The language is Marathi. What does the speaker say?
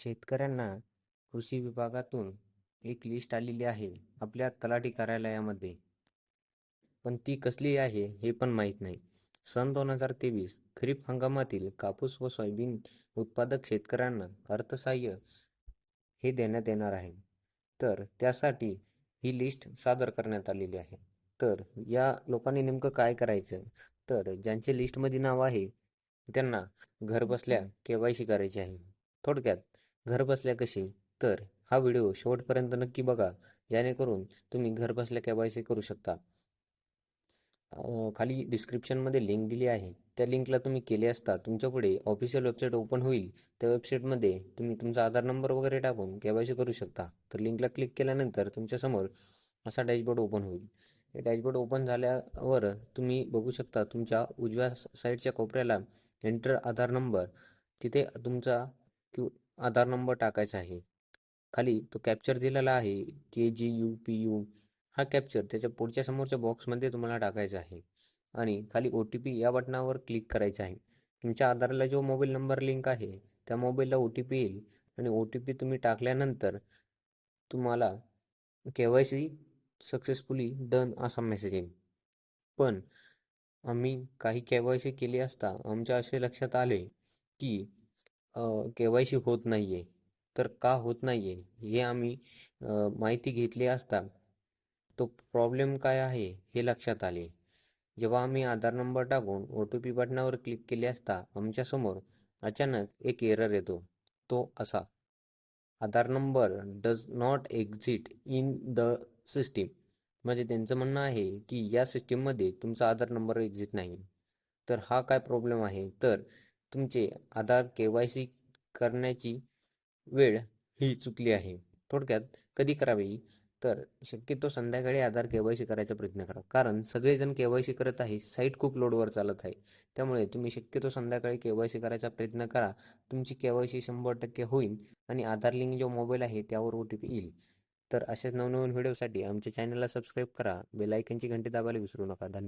शेतकऱ्यांना कृषी विभागातून एक लिस्ट आलेली आहे आपल्या तलाठी कार्यालयामध्ये. पण ती कसली आहे हे पण माहीत नाही. सन दोन हजार तेवीस खरीप हंगामातील कापूस व सोयाबीन उत्पादक शेतकऱ्यांना अर्थसहाय्य हे देण्यात येणार आहे. तर त्यासाठी ही लिस्ट सादर करण्यात आलेली आहे. तर या लोकांनी नेमकं काय करायचं? तर ज्यांचे लिस्टमध्ये नाव आहे त्यांना घरबसल्या के वाय सी करायची आहे. थोडक्यात घरबसल्या कशी? तर हा व्हिडिओ शेवटपर्यंत नक्की बघा जेणेकरून तुम्ही घरबसल्या केवायसी करू शकता. खाली डिस्क्रिप्शनमध्ये लिंक दिली आहे. त्या लिंकला तुम्ही केले असता तुमच्यापुढे ऑफिशियल वेबसाईट ओपन होईल. त्या वेबसाईटमध्ये तुम्ही तुमचा आधार नंबर वगैरे टाकून के सी करू शकता. तर लिंकला क्लिक केल्यानंतर तुमच्यासमोर असा डॅशबोर्ड ओपन होईल. हे डॅशबोर्ड ओपन झाल्यावर तुम्ही बघू शकता तुमच्या उजव्या साईडच्या कोपऱ्याला एंटर आधार नंबर तिथे तुमचा क्यू आधार नंबर टाकायचा आहे. खाली तो कॅप्चर दिलेला आहे K G U P U हा कॅप्चर त्याच्या पुढच्या समोरच्या बॉक्समध्ये तुम्हाला टाकायचा आहे. आणि खाली ओ टी पी या बटनावर क्लिक करायचं आहे. तुमच्या आधारला जो मोबाईल नंबर लिंक आहे त्या मोबाईलला ओ टी पी येईल. आणि ओ टी पी तुम्ही टाकल्यानंतर तुम्हाला K Y C successfully done असा मेसेज येईल. पण आम्ही काही के वाय सी केली असता आमच्या असे लक्षात आले की के वाय सी होत नाही आहे तर का होत नाही आहे हे आम्ही माहिती घेतली असता तो प्रॉब्लेम काय आहे हे लक्षात आले. जेव्हा आम्ही आधार नंबर टाकून ओ टी पी बटनावर क्लिक केले असता आमच्यासमोर अचानक एक एरर येतो. तो असा. Aadhaar number does not exit in the system. म्हणजे त्यांचं म्हणणं आहे की या सिस्टीममध्ये तुमचा आधार नंबर एक्झिट नाही. तर हा काय प्रॉब्लेम आहे? तर तुमचे आधार के वाय सी करण्याची वेळ ही चुकली आहे. थोडक्यात कधी करावी तर शक्यतो संध्याकाळी आधार के वाय सी करायचा प्रयत्न करा. कारण सगळेजण के वाय सी करत आहे. साईट खूप लोडवर चालत आहे. त्यामुळे तुम्ही शक्यतो संध्याकाळी के वाय सी करायचा प्रयत्न करा. तुमची के वाय सी शंभर टक्के होईल आणि आधार लिंक जो मोबाईल आहे त्यावर ओ टी पी येईल. तर अशाच नवनवीन व्हिडिओसाठी आमच्या चॅनलला सबस्क्राईब करा. बेलायकनची घंटी दाबायला विसरू नका. धन्यवाद.